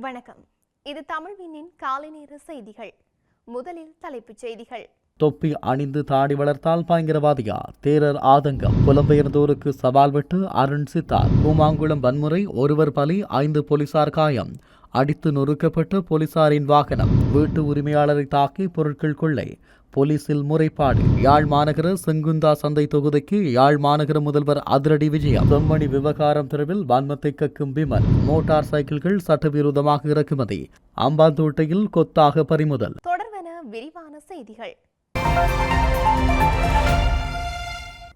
வணக்கம். இது தமிழ்வினின் காலை நேர செய்திகள். முதலில் தலைப்புச் செய்திகள். தொப்பி அணிந்து தாடி வளர்த்தால் பயங்கரவாதியா? தேரர் ஆதங்கம். புலம்பெயர்ந்தோருக்கு சவால் விட்டு அருண் சித்தார். கூமாங்குளம் வன்முறை. ஒருவர் பலி ஐந்து போலீசார் காயம். அடித்து நொறுக்கப்பட்ட போலீசாரின் வாகனம் வீட்டு உரிமையாளரை தாக்கி பொருட்கள் கொள்ளை. போலீசில் முறைப்பாடு. யாழ் மாநகர செங்குந்தா சந்தை தொகுதிக்கு யாழ் மாநகர முதல்வர் அதிரடி விஜயம். செம்மணி விவகாரம் தெருவில் வன்மத்தை கக்கும் விமல் மோட்டார் சைக்கிள்கள் சட்டவிரோதமாக இறக்குமதி. அம்பாந்தோட்டையில் கொத்தாக பறிமுதல். தொடர்பான விரிவான செய்திகள்.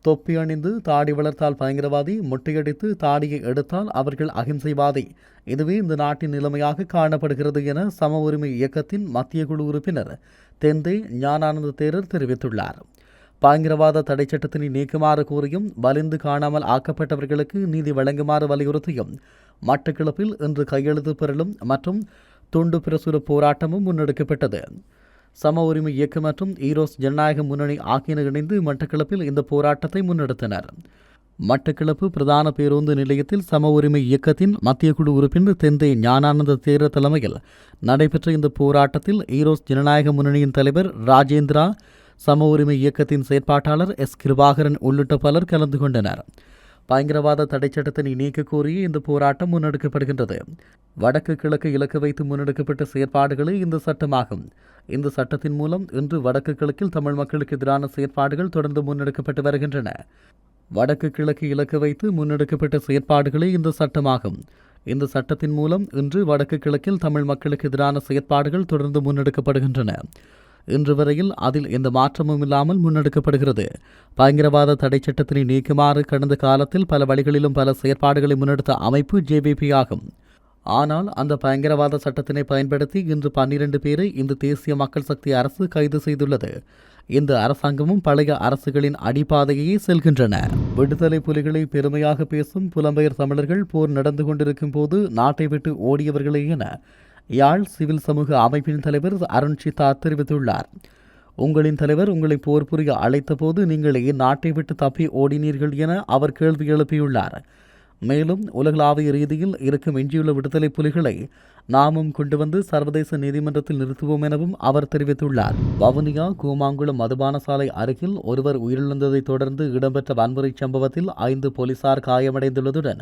தொப்பி அணிந்து தாடி வளர்த்தால் பயங்கரவாதி முட்டையடித்து தாடியை எடுத்தால் அவர்கள் அகிம்சைவாதி. இதுவே இந்த நாட்டின் நிலைமையாக காணப்படுகிறது என சம உரிமை இயக்கத்தின் மத்திய குழு உறுப்பினர் தெந்தே ஞானானந்த தேரர் தெரிவித்துள்ளார். பயங்கரவாத தடை சட்டத்தினை நீக்குமாறு கூறியும் வலிந்து காணாமல் ஆக்கப்பட்டவர்களுக்கு நீதி வழங்குமாறு வலியுறுத்தியும் மட்டக்களப்பில் இன்று கையெழுத்து பெறலும் மற்றும் துண்டு பிரசுர போராட்டமும் முன்னெடுக்கப்பட்டது. சம உரிமை இயக்கம் மற்றும் ஈரோஸ் ஜனநாயக முன்னணி ஆகியன இணைந்து மட்டக்களப்பில் இந்த போராட்டத்தை முன்னெடுத்தனர். மட்டக்களப்பு பிரதான பேருந்து நிலையத்தில் சம உரிமை இயக்கத்தின் மத்திய குழு உறுப்பினர் தெந்தை ஞானானந்த தேர தலைமையில் நடைபெற்ற இந்த போராட்டத்தில் ஈரோஸ் ஜனநாயக முன்னணியின் தலைவர் ராஜேந்திரா சம உரிமை இயக்கத்தின் செயற்பாட்டாளர் எஸ் கிருபாகரன் உள்ளிட்ட பலர் கலந்து கொண்டனர். பயங்கரவாத தடை சட்டத்தினை நீக்க கோரி இந்த போராட்டம் முன்னெடுக்கப்படுகின்றது. வடக்கு கிழக்கு இலக்கு வைத்து முன்னெடுக்கப்பட்ட செயற்பாடுகளே இந்த சட்டமாகும். இந்த சட்டத்தின் மூலம் இன்று வடக்கு கிழக்கில் தமிழ் மக்களுக்கு எதிரான செயற்பாடுகள் தொடர்ந்து முன்னெடுக்கப்பட்டு வருகின்றன. வடக்கு கிழக்கு இலக்கு வைத்து முன்னெடுக்கப்பட்ட செயற்பாடுகளே இந்த சட்டமாகும். இந்த சட்டத்தின் மூலம் இன்று வடக்கு கிழக்கில் தமிழ் மக்களுக்கு எதிரான செயற்பாடுகள் தொடர்ந்து முன்னெடுக்கப்படுகின்றன. இன்று வரையில் அதில் எந்த மாற்றமும் இல்லாமல் முன்னெடுக்கப்படுகிறது. பயங்கரவாத தடை சட்டத்தினை நீக்குமாறு கடந்த காலத்தில் பல வழிகளிலும் பல செயற்பாடுகளை முன்னெடுத்த அமைப்பு ஜேவிபி ஆகும். ஆனால் அந்த பயங்கரவாத சட்டத்தினை பயன்படுத்தி இன்று பன்னிரண்டு பேரை இந்த தேசிய மக்கள் சக்தி அரசு கைது செய்துள்ளது. இந்த அரசாங்கமும் பழைய அரசுகளின் அடிப்பாதையே செல்கின்றன. விடுதலை புலிகளை பெருமையாக பேசும் புலம்பெயர் தமிழர்கள் போர் நடந்து கொண்டிருக்கும் போது நாட்டை விட்டு ஓடியவர்களே என யாழ் சிவில் சமூக அமைப்பின் தலைவர் அருண் சித்தா தெரிவித்துள்ளார். உங்களின் தலைவர் உங்களை போர் புரிய அழைத்த போது நீங்கள் நாட்டை விட்டு தப்பி ஓடினீர்கள் என அவர் கேள்வி எழுப்பியுள்ளார். மேலும் உலகளாவிய ரீதியில் இருக்கும் எஞ்சியுள்ள விடுதலை புலிகளை நாமும் கொண்டு வந்து சர்வதேச நீதிமன்றத்தில் நிறுத்துவோம் எனவும் அவர் தெரிவித்துள்ளார். வவுனியா கூமாங்குளம் மதுபான சாலை அருகில் ஒருவர் உயிரிழந்ததைத் தொடர்ந்து இடம்பெற்ற வன்முறை சம்பவத்தில் ஐந்து போலீசார் காயமடைந்துள்ளதுடன்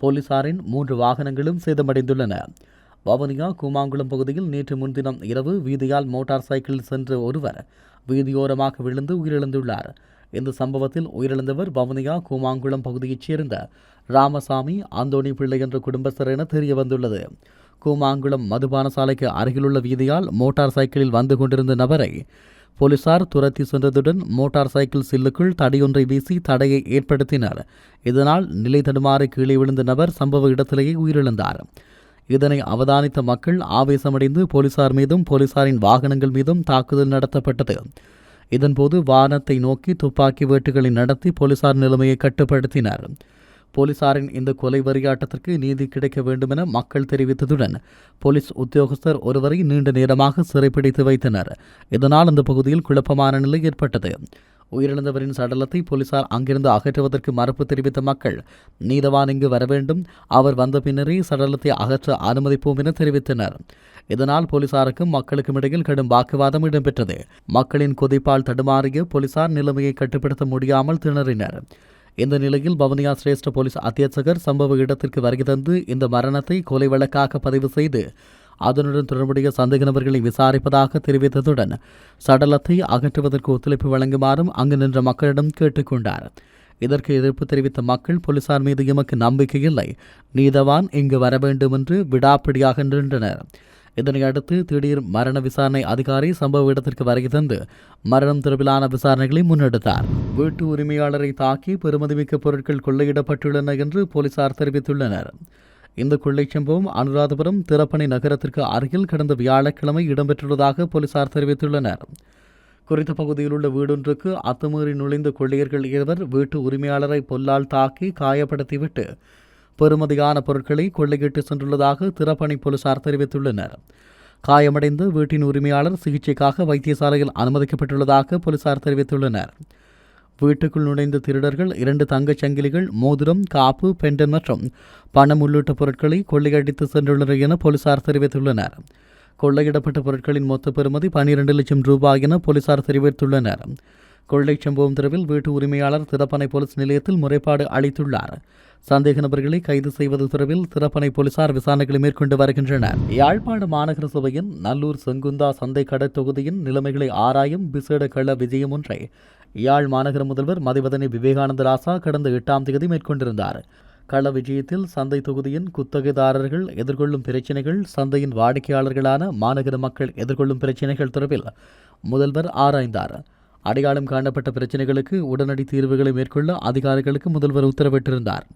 போலீசாரின் மூன்று வாகனங்களும் சேதமடைந்துள்ளன. வவுனியா கூமாங்குளம் பகுதியில் நேற்று முன்தினம் இரவு வீதியால் மோட்டார் சைக்கிளில் சென்ற ஒருவர் வீதியோரமாக விழுந்து உயிரிழந்துள்ளார். இந்த சம்பவத்தில் உயிரிழந்தவர் வவுனியா கூமாங்குளம் பகுதியைச் சேர்ந்த ராமசாமி ஆந்தோணி பிள்ளை என்ற குடும்பஸ்தர் என தெரிய வந்துள்ளது கூமாங்குளம் மதுபான சாலைக்கு அருகிலுள்ள வீதியால் மோட்டார் சைக்கிளில் வந்து கொண்டிருந்த நபரை போலீசார் துரத்தி சென்றதுடன் மோட்டார் சைக்கிள் சில்லுக்குள் தடையொன்றை வீசி தடையை ஏற்படுத்தினர். இதனால் நிலை தடுமாறி கீழே விழுந்த நபர் சம்பவ இடத்திலேயே உயிரிழந்தார். இதனை அவதானித்த மக்கள் ஆவேசமடைந்து போலீசார் மீதும் போலீசாரின் வாகனங்கள் மீதும் தாக்குதல் நடத்தப்பட்டது. இதன்போது வானத்தை நோக்கி துப்பாக்கி வேட்டுகளை நடத்தி போலீசார் நிலைமையை கட்டுப்படுத்தினர். போலீசாரின் இந்த கொலை வரியாட்டத்திற்கு நீதி கிடைக்க வேண்டுமென மக்கள் தெரிவித்ததுடன் போலீஸ் உத்தியோகஸ்தர் ஒருவரை நீண்ட நேரமாக சிறைப்பிடித்து வைத்தனர். இதனால் அந்த பகுதியில் குழப்பமான நிலை ஏற்பட்டது. உயிரிழந்தவரின் சடலத்தை போலீசார் அங்கிருந்து அகற்றுவதற்கு மறுப்பு தெரிவித்த மக்கள் நீதவான் இங்கு வர வேண்டும். அவர் வந்த பின்னரே சடலத்தை அகற்ற அனுமதிப்போம் என தெரிவித்தனர். இதனால் போலீசாருக்கும் மக்களுக்கும் இடையில் கடும் வாக்குவாதம் இடம்பெற்றது. மக்களின் கொதிப்பால் தடுமாறிய போலீசார் நிலைமையை கட்டுப்படுத்த முடியாமல் திணறினர். இந்த நிலையில் வவுனியா சிரேஷ்ட போலீஸ் அத்தியட்சகர் சம்பவ இடத்திற்கு வருகை தந்து இந்த மரணத்தை கொலை வழக்காக பதிவு செய்து அதனுடன் தொடர்புடைய சந்தேக நபர்களை விசாரிப்பதாக தெரிவித்ததுடன் சடலத்தை அகற்றுவதற்கு ஒத்துழைப்பு வழங்குமாறும் அங்கு நின்ற மக்களிடம் கேட்டுக்கொண்டார். இதற்கு எதிர்ப்பு தெரிவித்த மக்கள் போலீசார் மீது எமக்கு நம்பிக்கை இல்லை. நீதவான் இங்கு வர வேண்டும் என்று விடாப்பிடியாக நின்றனர். இதனை அடுத்து திடீர் மரண விசாரணை அதிகாரி சம்பவ இடத்திற்கு வருகை தந்து மரணம் தொடர்பிலான விசாரணைகளை முன்னெடுத்தார். வீட்டு உரிமையாளரை தாக்கி பெருமதிமிக்க பொருட்கள் கொள்ளையிடப்பட்டுள்ளன என்று போலீசார் தெரிவித்துள்ளனர். இந்த கொள்ளைச் சம்பவம் அனுராதபுரம் திறப்பணி நகரத்திற்கு அருகில் கடந்த வியாழக்கிழமை இடம்பெற்றுள்ளதாக போலீசார் தெரிவித்துள்ளனர். குறித்த பகுதியில் உள்ள வீடொன்றுக்கு அத்துமீறி நுழைந்த கொள்ளையர்கள் இருவர் வீட்டு உரிமையாளரை பொல்லால் தாக்கி காயப்படுத்திவிட்டு பெறுமதியான பொருட்களை கொள்ளையிட்டு சென்றுள்ளதாக திறப்பணி போலீசார் தெரிவித்துள்ளனர். காயமடைந்த வீட்டின் உரிமையாளர் சிகிச்சைக்காக வைத்தியசாலையில் அனுமதிக்கப்பட்டுள்ளதாக போலீசார் தெரிவித்துள்ளனர். வீட்டுக்குள் நுழைந்த திருடர்கள் இரண்டு தங்கச் சங்கிலிகள் மோதிரம் காப்பு பெண்டன் மற்றும் பணம் உள்ளிட்ட பொருட்களை கொள்ளையடித்து சென்றுள்ளனர் என போலீசார் தெரிவித்துள்ளனர். கொள்ளையிடப்பட்ட பொருட்களின் மொத்த பெறுமதி பனிரெண்டு லட்சம் ரூபாய் என போலீசார் தெரிவித்துள்ளனர். கொள்ளை சம்பவம் தொடர்பில் வீட்டு உரிமையாளர் திறப்பனை போலீஸ் நிலையத்தில் முறைப்பாடு அளித்துள்ளார். சந்தேக நபர்களை கைது செய்வது தொடர்பில் சிறப்பனை போலீசார் விசாரணைகளை மேற்கொண்டு வருகின்றனர். யாழ்ப்பாண மாநகர சபையின் நல்லூர் செங்குந்தா சந்தை கடை தொகுதியின் நிலைமைகளை ஆராயும் விசேட கள விஜயம் ஒன்றை யாழ் மாநகர முதல்வர் மதிவதனி விவேகானந்த ராசா கடந்த எட்டாம் தேதி மேற்கொண்டிருந்தார். கள விஜயத்தில் சந்தை தொகுதியின் குத்தகைதாரர்கள் எதிர்கொள்ளும் பிரச்சினைகள் சந்தையின் வாடிக்கையாளர்களான மாநகர மக்கள் எதிர்கொள்ளும் பிரச்சினைகள் தொடர்பில் முதல்வர் ஆராய்ந்தார். அடையாளம் காணப்பட்ட பிரச்சினைகளுக்கு உடனடி தீர்வுகளை மேற்கொள்ள அதிகாரிகளுக்கு முதல்வர் உத்தரவிட்டிருந்தார்.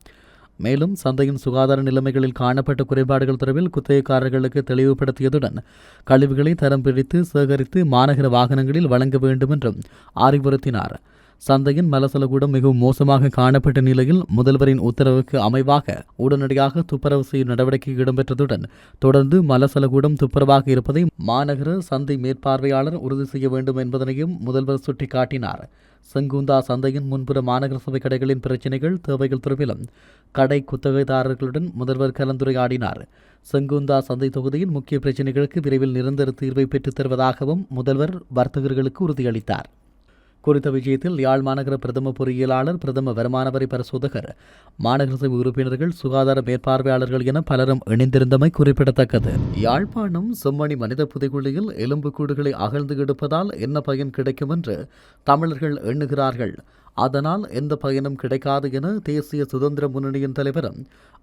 மேலும் சந்தையின் சுகாதார நிலைமைகளில் காணப்பட்ட குறைபாடுகள் தொடர்பில் குத்தகைக்காரர்களுக்கு தெளிவுபடுத்தியதுடன் கழிவுகளை தரம் பிரித்து சேகரித்து மாநகர வாகனங்களில் வழங்க வேண்டும் என்றும் அறிவுறுத்தினார். சந்தையின் மலசலகூடம் மிகவும் மோசமாக காணப்பட்ட நிலையில் முதல்வரின் உத்தரவுக்கு அமைவாக உடனடியாக துப்புரவு செய்யும் நடவடிக்கை இடம்பெற்றதுடன் தொடர்ந்து மலசலகூடம் துப்புரவாக இருப்பதை மாநகர சந்தை மேற்பார்வையாளர் உறுதி செய்ய வேண்டும் என்பதனையும் முதல்வர் சுட்டிக்காட்டினார். செங்குந்தா சந்தையின் முன்புற மாநகர சபை கடைகளின் பிரச்சினைகள் தேவைகள் தொடர்பிலும் கடை குத்தகைதாரர்களுடன் முதல்வர் கலந்துரையாடினார். செங்குந்தா சந்தை தொகுதியின் முக்கிய பிரச்சினைகளுக்கு விரைவில் நிரந்தர தீர்வை பெற்றுத் தருவதாகவும் முதல்வர் வர்த்தகர்களுக்கு உறுதியளித்தார். குறித்த விஜயத்தில் யாழ் மாநகர பிரதம பொறியியலாளர் பிரதம வருமான வரி பரிசோதகர் மாநகர சபை உறுப்பினர்கள் சுகாதார மேற்பார்வையாளர்கள் என பலரும் இணைந்திருந்தமை குறிப்பிடத்தக்கது. யாழ்ப்பாணம் செம்மணி மனித புதைகுழியில் எலும்புக்கூடுகளை அகழ்ந்து எடுப்பதால் என்ன பயன் கிடைக்கும் என்று தமிழர்கள் எண்ணுகிறார்கள். அதனால் எந்த பயனும் கிடைக்காது என தேசிய சுதந்திர முன்னணியின் தலைவரும்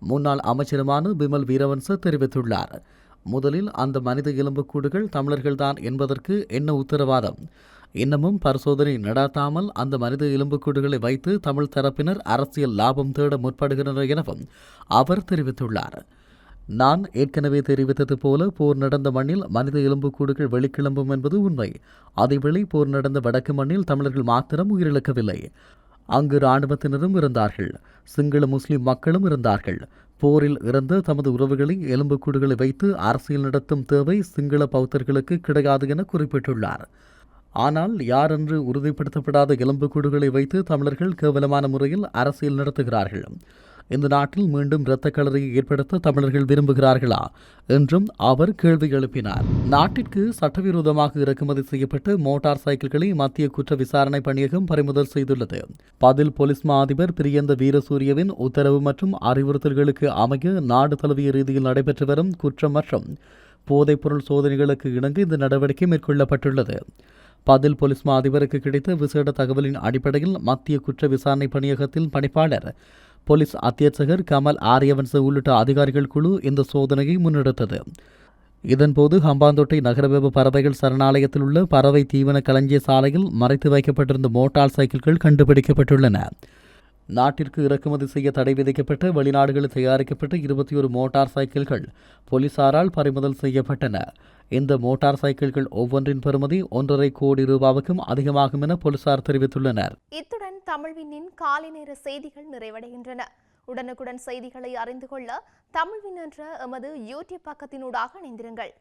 முன்னாள் அமைச்சருமான பிமல் வீரவன்ச தெரிவித்துள்ளார். முதலில் அந்த மனித எலும்புக்கூடுகள் தமிழர்கள்தான் என்பதற்கு என்ன உத்தரவாதம்? இன்னமும் பரிசோதனை நடாத்தாமல் அந்த மனித எலும்புக்கூடுகளை வைத்து தமிழ் தரப்பினர் அரசியல் லாபம் தேட முற்படுகின்றனர் எனவும் அவர் தெரிவித்துள்ளார். நான் ஏற்கனவே தெரிவித்தது போல போர் நடந்த மண்ணில் மனித எலும்புக்கூடுகள் வெளிக்கிளம்பும் என்பது உண்மை. அதேவேளை போர் நடந்த வடக்கு மண்ணில் தமிழர்கள் மாத்திரம் உயிரிழக்கவில்லை. அங்கு இராணுவத்தினரும் இருந்தார்கள். சிங்கள முஸ்லிம் மக்களும் இருந்தார்கள். போரில் இறந்த தமது உறவுகளை எலும்புக்கூடுகளை வைத்து அரசியல் நடத்தும் தேவை சிங்கள பௌத்தர்களுக்கு கிடையாது என குறிப்பிட்டுள்ளார். ஆனால் யாரென்று உறுதிப்படுத்தப்படாத எலும்புக்கூடுகளை வைத்து தமிழர்கள் கேவலமான முறையில் அரசியல் நடத்துகிறார்கள். இந்த நாட்டில் மீண்டும் இரத்த களரியை ஏற்படுத்த தமிழர்கள் விரும்புகிறார்களா? என்றும் அவர் கேள்வி எழுப்பினார். நாட்டிற்கு சட்டவிரோதமாக இறக்குமதி செய்யப்பட்ட மோட்டார் சைக்கிள்களை மத்திய குற்ற விசாரணை பணியகம் பறிமுதல் செய்துள்ளது. பதில் போலீஸ் மா அதிபர் பிரியந்த வீரசூரியவின் உத்தரவு மற்றும் அறிவுறுத்தல்களுக்கு அமைய நாடு தழுவிய ரீதியில் நடைபெற்று வரும் குற்றம் மற்றும் போதைப்பொருள் சோதனைகளுக்கு இணங்க இந்த நடவடிக்கை மேற்கொள்ளப்பட்டுள்ளது. பதில் போலீஸ் மா அதிபருக்கு கிடைத்த விசேட தகவலின் அடிப்படையில் மத்திய குற்ற விசாரணை பணியகத்தில் பணிப்பாளர் போலீஸ் அத்தியட்சகர் கமல் ஆரியவன்ச உள்ளிட்ட அதிகாரிகள் குழு இந்த சோதனையை முன்னெடுத்தது. இதன்போது ஹம்பாந்தோட்டை நகரவெப பறவைகள் சரணாலயத்தில் உள்ள பறவை தீவன களஞ்சிய சாலையில் மறைத்து வைக்கப்பட்டிருந்த மோட்டார் சைக்கிள்கள் கண்டுபிடிக்கப்பட்டுள்ளன. நாட்டிற்கு இறக்குமதி செய்ய தடை விதிக்கப்பட்டு வெளிநாடுகளில் தயாரிக்கப்பட்ட இருபத்தி ஒரு மோட்டார் சைக்கிள்கள் போலீசாரால் பறிமுதல் செய்யப்பட்டன. இந்த மோட்டார் சைக்கிள்கள் ஒவ்வொன்றின் பெறுமதி ஒன்றரை கோடி ரூபாவுக்கும் அதிகமாகும் என போலீசார் தெரிவித்துள்ளனர். இத்துடன் தமிழ்வினின் காலை நேர செய்திகள் நிறைவடைகின்றன. உடனுக்குடன் செய்திகளை அறிந்து கொள்ள தமிழ்வின் என்ற எமது யூடியூப் பக்கத்தினூடாக இணைந்திருங்கள்.